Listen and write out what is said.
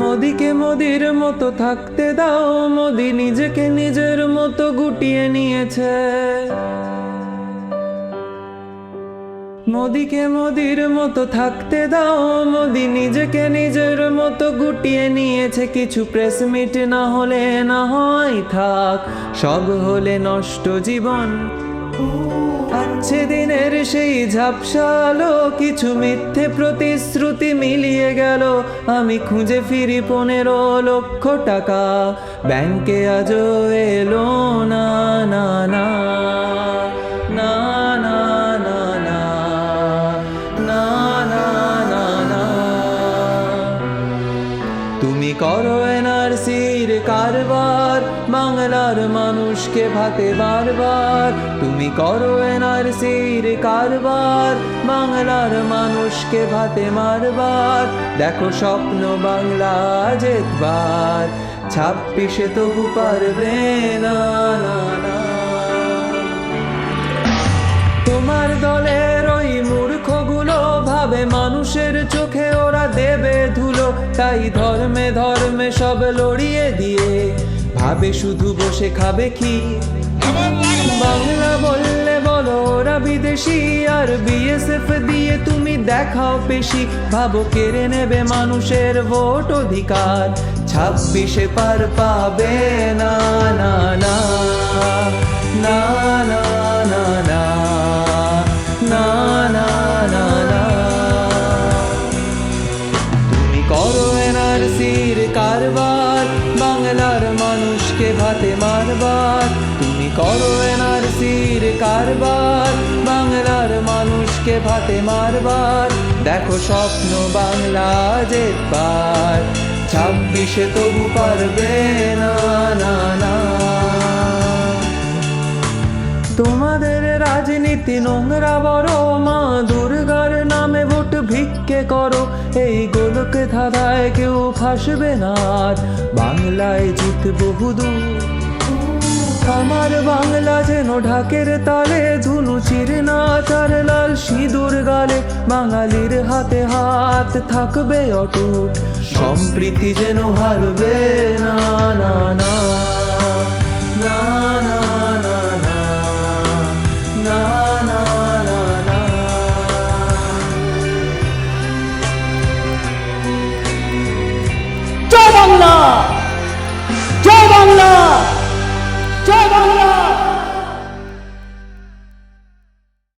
মোদিকে মোদির মতো থাকতে দাও, মোদি নিজেকে নিজের মতো গুটিয়ে নিয়েছে। মোদিকে মোদির মতো থাকতে দাও, মোদি নিজেকে নিজের মতো গুটিয়ে নিয়েছে। কিছু প্রেস মিট না হলে না হয় থাক, সব হলে নষ্ট জীবন। আছে দিনের সেই ঝাপসালো কিছু মিথ্যে প্রতিশ্রুতি মিলিয়ে গেল। আমি খুঁজে ফিরি পনেরো লক্ষ টাকা। ব্যাংকে আজও এলো না না না। তুমি করো এনআরসির কারবার, বাংলার মানুষকে ভাতে বারবার তুমি করো এনআরসির কারবার, বাংলার মানুষকে ভাতে মারবার। দেখো স্বপ্ন বাংলা জেতবার, ছাব্বিশে তবু পারবে না না। ভাবে মানুষের চোখে ওরা দেবে ধুলো। তাই ধর্মে ধর্মে সব লড়িয়ে দিয়ে ভাবে শুধু বসে খাবে কি বাংলা বললে বলো, ওরা বিদেশি। আর বিএসএফ দিয়ে তুমি দেখাও পেশি। ভাবো কেড়ে নেবে মানুষের ভোট অধিকার। ছাব্বিশে পার পাবে না না না না না। মানুষকে ভাতে মারবার, তুমি করো এনআরসির কারবার, বাংলার মানুষকে ভাতে মারবার। দেখো স্বপ্ন বাংলা জেতবার, ছাব্বিশে তবু পারবে না না না। তোমাদের রাজনীতি নোংরা বড়, মা দুর্গার গোলক ধাঁধায় কেউ ফাঁসবে না বাংলায় জিত বহুদূর। আমার বাংলা যেন ঢাকের তালে, ধুনু চিরে না চার লাল সিঁদুর গালে, বাঙালির হাতে হাত থাকবে অটুট। সম্প্রীতি যেন হারবে না বাংলা। জয় বাংলা।